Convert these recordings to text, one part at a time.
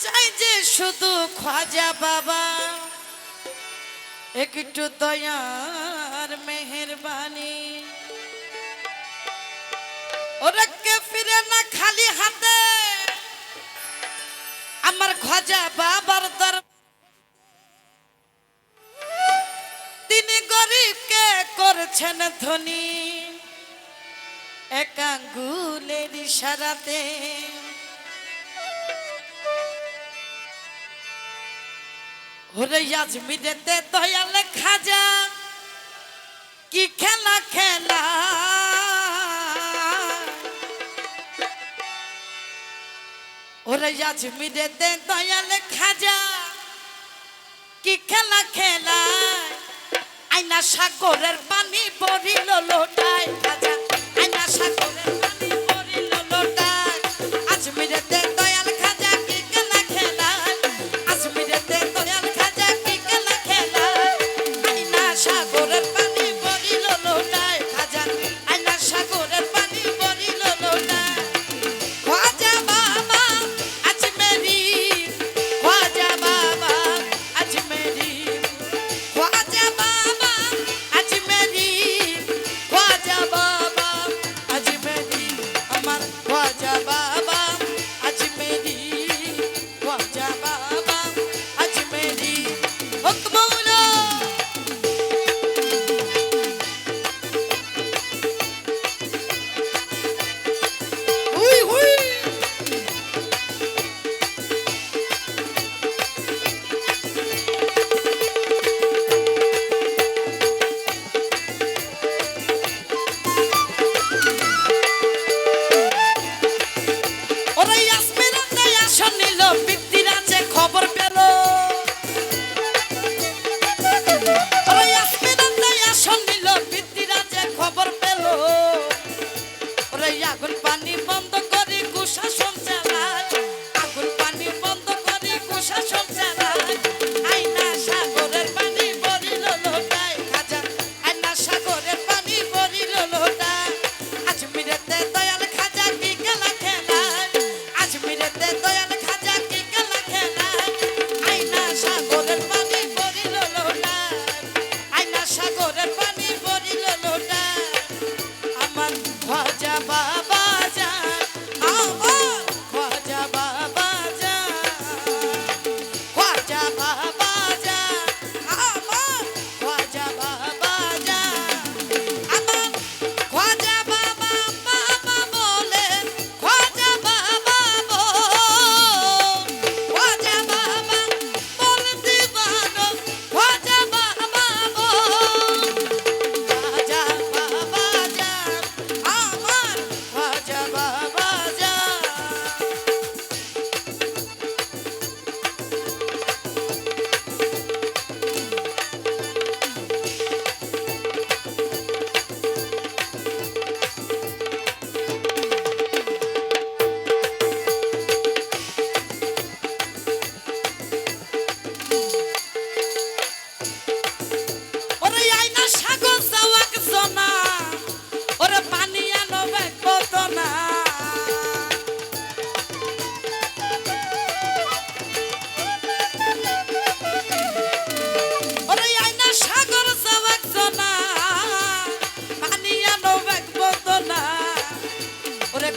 চাই যে শুধু খাজা বাবা। একটু দয়ার মেহরবানি। ওরাকে ফিরে না খালি হাতে? আমার খাজা বাবার দর তিনি গরিবকে করছেন ধনী? একাঙ্গুলের ইশারাতে ওরে আজমিরেতে দয়াল খাজা, কি খেলা খেলা? ওরে আজমিরেতে দয়াল খাজা, কি খেলা খেলা আইনা সাগরের পানি বন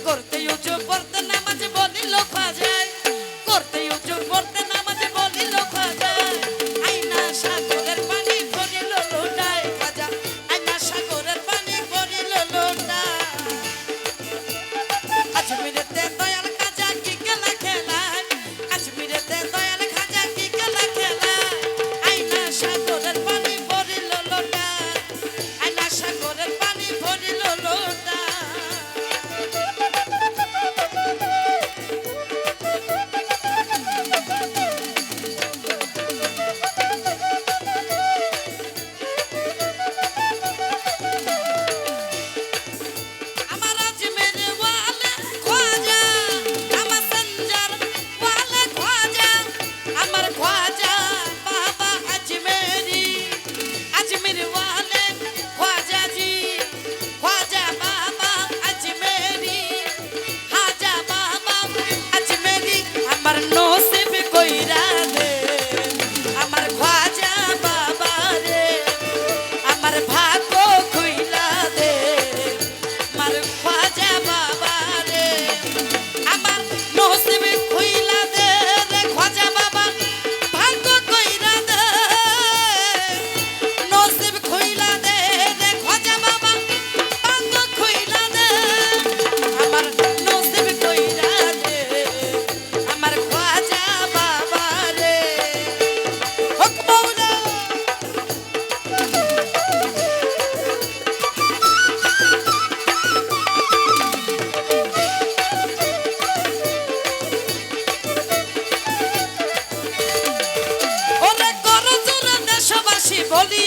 করতে উঁচু পড়তে নামাজ বদিল পাজায় করতে উঁচু পড়তে বলি